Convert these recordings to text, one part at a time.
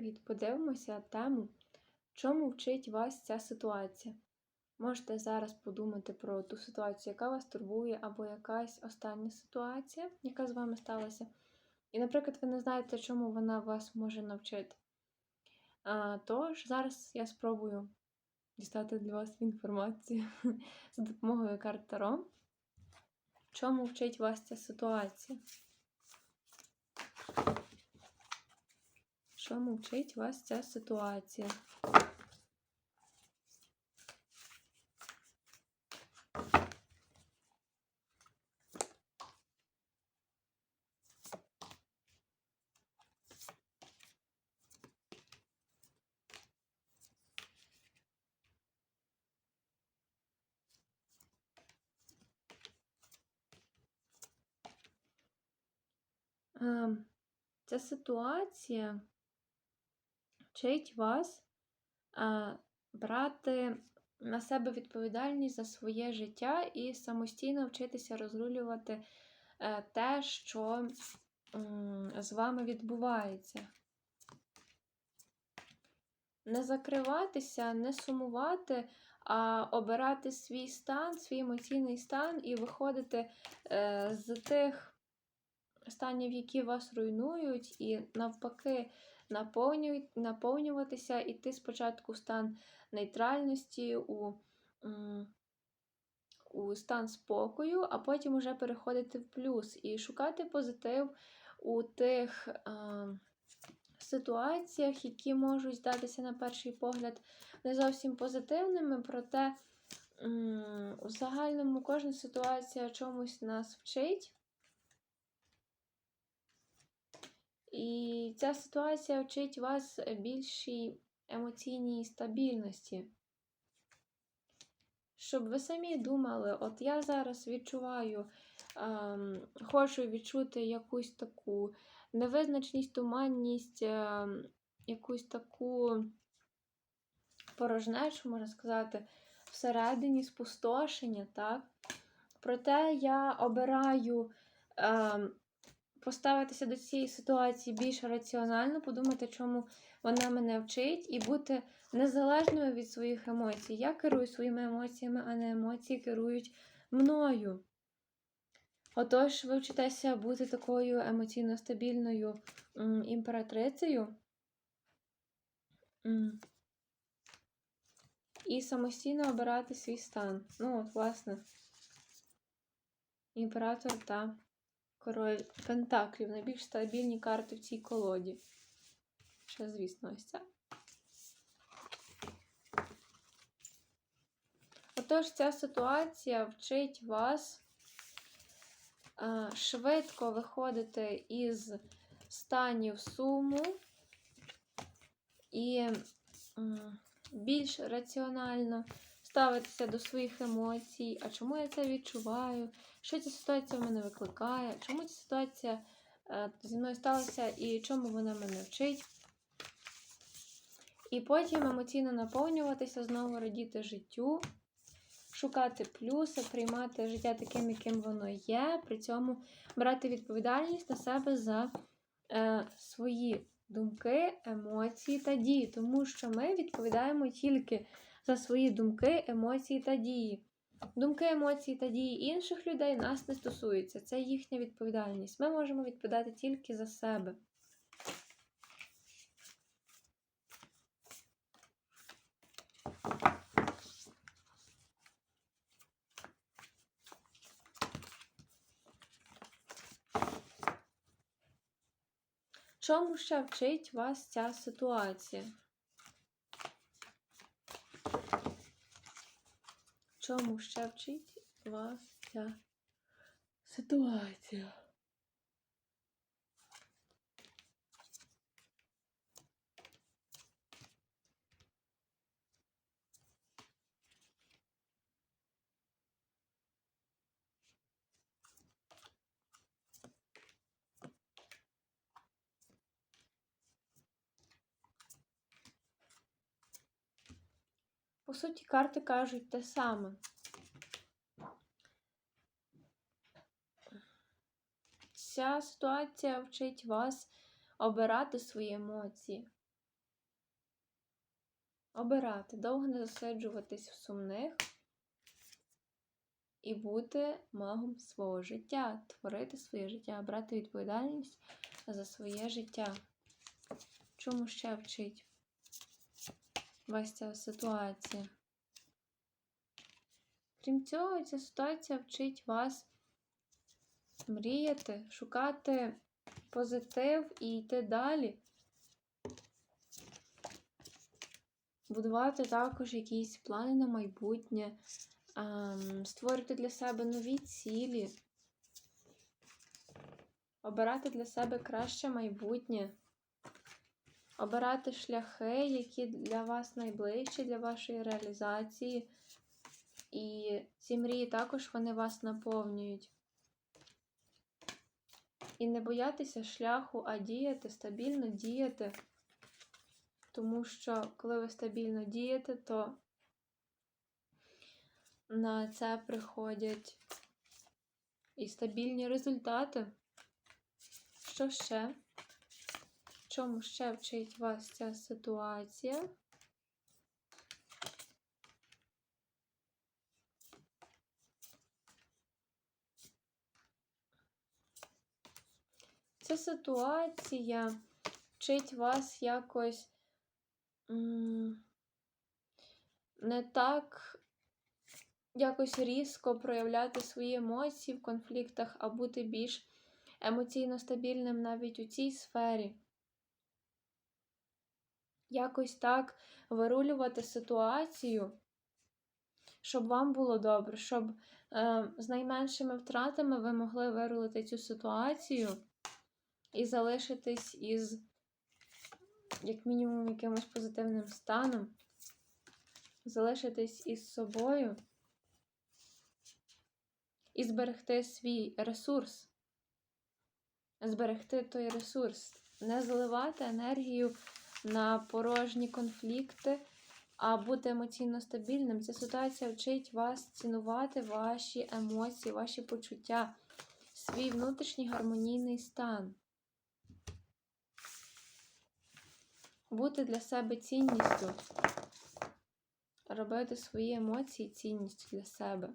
Привіт! Подивимося тему, чому вчить вас ця ситуація. Можете зараз подумати про ту ситуацію, яка вас турбує, або якась остання ситуація, яка з вами сталася. І, наприклад, ви не знаєте, чому вона вас може навчити. А, Тож, зараз я спробую дістати для вас інформацію за допомогою карт Таро. Чому вчить вас ця ситуація? Чому вчить вас ця ситуація? Ем, Ця ситуація вчить вас а, брати на себе відповідальність за своє життя і самостійно вчитися розрулювати е, те, що з вами відбувається. Не закриватися, не сумувати, а обирати свій стан, свій емоційний стан і виходити е, з тих станів, які вас руйнують, і навпаки наповнюватися, іти спочатку в стан нейтральності, у, у стан спокою, а потім уже переходити в плюс і шукати позитив у тих а, ситуаціях, які можуть здатися на перший погляд не зовсім позитивними, проте у загальному кожна ситуація чомусь нас вчить. І ця ситуація вчить вас більшій емоційній стабільності. Щоб ви самі думали, от я зараз відчуваю, ем, хочу відчути якусь таку невизначність, туманність, ем, якусь таку порожнечу, можна сказати, всередині спустошення, так? Проте я обираю. Ем, поставитися до цієї ситуації більш раціонально, подумати, чому вона мене вчить, і бути незалежною від своїх емоцій. Я керую своїми емоціями, а не емоції керують мною. Отож, ви вчитеся бути такою емоційно стабільною імператрицею. І самостійно обирати свій стан. Ну, от, власне, імператор та Король Пентаклів. Найбільш стабільні карти в цій колоді. Ще, звісно, ось ця. Отож, ця ситуація вчить вас а, швидко виходити із станів суму і більш раціонально ставитися до своїх емоцій, а чому я це відчуваю, що ця ситуація в мене викликає, чому ця ситуація е, зі мною сталася і чому вона мене вчить. І потім емоційно наповнюватися, знову радіти життю, шукати плюси, приймати життя таким, яким воно є, при цьому брати відповідальність на себе за е, свої думки, емоції та дії, тому що ми відповідаємо тільки за свої думки, емоції та дії. Думки, емоції та дії інших людей нас не стосуються. Це їхня відповідальність. Ми можемо відповідати тільки за себе. Чому ще вчить вас ця ситуація? Чому ще вчить вас ця ситуація? По суті, карти кажуть те саме. Ця ситуація вчить вас обирати свої емоції. обирати, довго не зосереджуватись в сумних і бути магом свого життя, творити своє життя, брати відповідальність за своє життя. Чому ще вчить вас ця ситуація? Крім цього, ця ситуація вчить вас мріяти, шукати позитив і йти далі. Будувати також якісь плани на майбутнє, ем, створити для себе нові цілі, обирати для себе краще майбутнє, обирати шляхи, які для вас найближчі, для вашої реалізації. І ці мрії також вони вас наповнюють. І не боятися шляху, а діяти, стабільно діяти. Тому що, коли ви стабільно дієте, то на це приходять і стабільні результати. Що ще? Чому ще вчить вас ця ситуація? Ця ситуація вчить вас якось не так якось різко проявляти свої емоції в конфліктах, а бути більш емоційно стабільним навіть у цій сфері. Якось так вирулювати ситуацію, щоб вам було добре, щоб е, з найменшими втратами ви могли вирулити цю ситуацію і залишитись із, як мінімум, якимось позитивним станом, залишитись із собою і зберегти свій ресурс, зберегти той ресурс, не заливати енергію на порожні конфлікти, а бути емоційно стабільним. Ця ситуація вчить вас цінувати ваші емоції, ваші почуття, свій внутрішній гармонійний стан. Бути для себе цінністю, робити свої емоції цінністю для себе.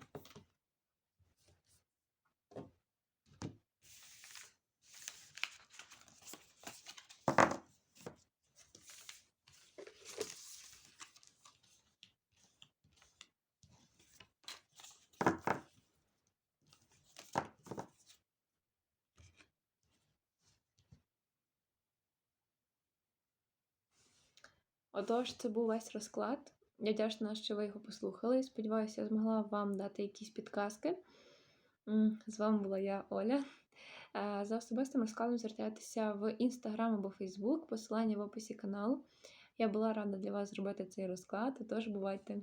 Отож, це був весь розклад. Я вдячна, що ви його послухали. Сподіваюся, я змогла вам дати якісь підказки. З вами була я, Оля. Е, За особистим розкладом звертайтеся в Інстаграм або Фейсбук, посилання в описі каналу. Я була рада для вас зробити цей розклад, тож бувайте!